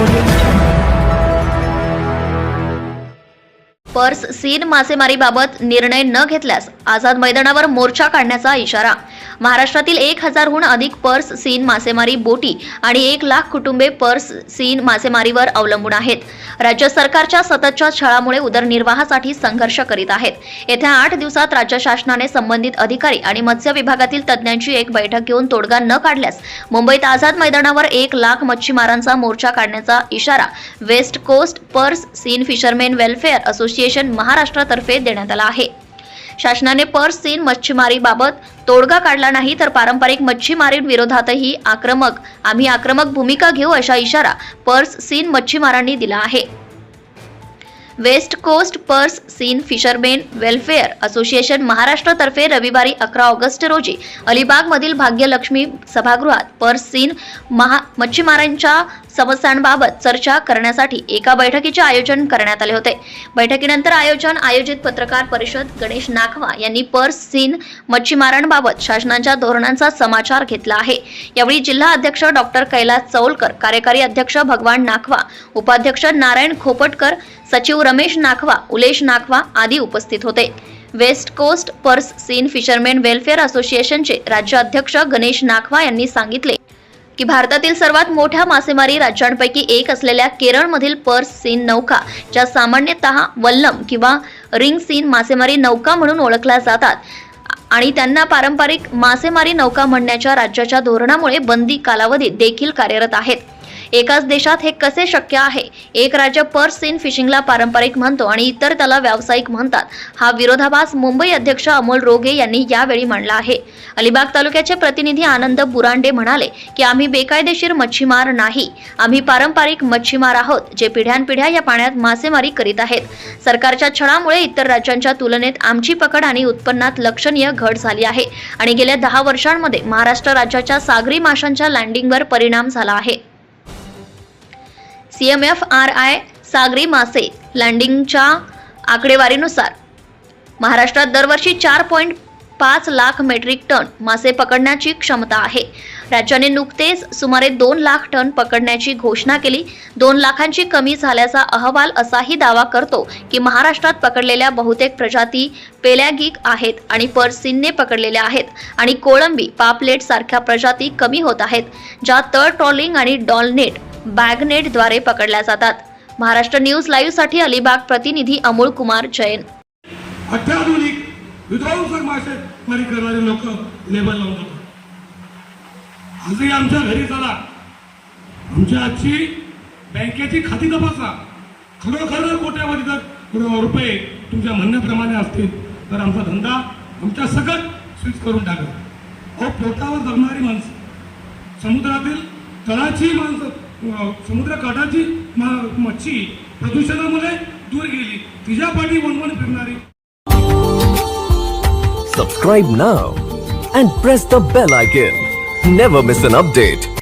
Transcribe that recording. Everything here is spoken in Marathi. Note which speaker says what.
Speaker 1: audio. पर्स सीन मासेमारीबाबत निर्णय न घेतल्यास आझाद मैदानावर मोर्चा काढण्याचा इशारा. महाराष्ट्रातील एक हजारहून अधिक पर्स सीन मासेमारी बोटी आणि एक लाख कुटुंबे पर्स सीन मासेमारीवर अवलंबून आहेत. राज्य सरकारच्या सततच्या छळामुळे उदरनिर्वाहासाठी संघर्ष करीत आहेत. येत्या आठ दिवसात राज्य शासनाने संबंधित अधिकारी आणि मत्स्य विभागातील तज्ज्ञांची एक बैठक घेऊन तोडगा न काढल्यास मुंबईत आझाद मैदानावर एक लाख मच्छीमारांचा मोर्चा काढण्याचा इशारा west coast purse seine fishermen welfare association महाराष्ट्रातर्फे देण्यात आला आहे. शासनाने पर्स सीन मच्छीमारीबाबत तोडगा काढला नाही तर पारंपरिक मच्छीमारीविरोधातही आक्रमक आम्ही आक्रमक भूमिका घेऊ अशा इशारा पर्स सीन मच्छीमारांनी दिला आहे. West coast purse seine fishermen welfare association महाराष्ट्रातर्फे रविवारी अकरा ऑगस्ट रोजी अलिबागमधील भाग्यलक्ष्मी सभागृहात पर्स सीन महा मच्छीमारांच्या समस्यांबाबत चर्चा करण्यासाठी एका बैठकीचे आयोजन करण्यात आले होते. बैठकीनंतर आयोजन आयोजित पत्रकार परिषद गणेश नाखवा यांनी पर्स सीन मच्छीमारांबाबत शासनाच्या धोरणांचा समाचार घेतला आहे. यावेळी जिल्हा अध्यक्ष डॉक्टर कैलास चौलकर कार्यकारी अध्यक्ष भगवान नाखवा उपाध्यक्ष नारायण खोपटकर सचिव रमेश नाखवा उलेश नाखवा आदी उपस्थित होते. West coast purse seine fishermen welfare असोसिएशनचे राज्य अध्यक्ष गणेश नाखवा यांनी सांगितले की भारतातील सर्वात मोठ्या मासेमारी राज्यांपैकी एक असलेल्या केरळमधील पर्स सीन नौका ज्या सामान्यतः वल्लम किंवा रिंग सीन मासेमारी नौका म्हणून ओळखल्या जातात आणि त्यांना पारंपरिक मासेमारी नौका म्हणण्याच्या राज्याच्या धोरणामुळे बंदी कालावधीत देखील कार्यरत आहेत. एकाच देशात हे कसे शक्य आहे? एक राज्य पर्स सीन फिशिंगला पारंपरिक म्हणतो आणि इतर त्याला व्यावसायिक म्हणतात. हा विरोधाभास मुंबई अध्यक्ष अमोल रोगे यांनी यावेळी मांडला आहे. अलिबाग तालुक्याचे प्रतिनिधी आनंद बुरांडे म्हणाले की आम्ही बेकायदेशीर मच्छीमार नाही. आम्ही पारंपरिक मच्छीमार आहोत जे पिढ्यानपिढ्या या पाण्यात मासेमारी करीत आहेत. सरकारच्या छळामुळे इतर राज्यांच्या तुलनेत आमची पकड आणि उत्पन्नात लक्षणीय घट झाली आहे आणि गेल्या दहा वर्षांमध्ये महाराष्ट्र राज्याच्या सागरी माशांच्या लँडिंगवर परिणाम झाला आहे. सीएमएफ आर आय सागरी मासे लँडिंगच्या आकडेवारीनुसार. महाराष्ट्रात दरवर्षी चार पॉईंट पाच लाख मेट्रिक टन मासे पकडण्याची क्षमता आहे. राज्याने नुकतेच सुमारे दोन लाख टन पकडण्याची घोषणा केली. दोन लाखांची कमी झाल्याचा अहवाल असाही दावा करतो की महाराष्ट्रात पकडलेल्या बहुतेक प्रजाती पेलॅगिक आहेत आणि पर्सिनने पकडलेल्या आहेत आणि कोळंबी पापलेट सारख्या प्रजाती कमी होत आहेत ज्या तळ ट्रॉलिंग आणि डॉलनेट बॅगनेटद्वारे पकडल्या जातात. महाराष्ट्र न्यूज लाईव्हसाठी अलिबाग प्रतिनिधी अमोल कुमार जैन.
Speaker 2: अत्याधुनिक विध्वंसक मासे करणारे लोक लेबल लावून जातात आजही आमच्या घरी चला. आमच्या आजची बँकेची खाती तपासा. खरोखर जर कोट्यावधी जर रुपये तुमच्या म्हणण्याप्रमाणे असतील तर आमचा धंदा आमच्या सगळं स्विच करून टाका. अहो पोटावर जगणारी माणसं समुद्रातील तळाची माणसं अं, मच्छी प्रदूषणामुळे दूर गेली तिच्या पाठी वनवन फिरणारी
Speaker 3: Subscribe now and press the bell icon. Never miss an update.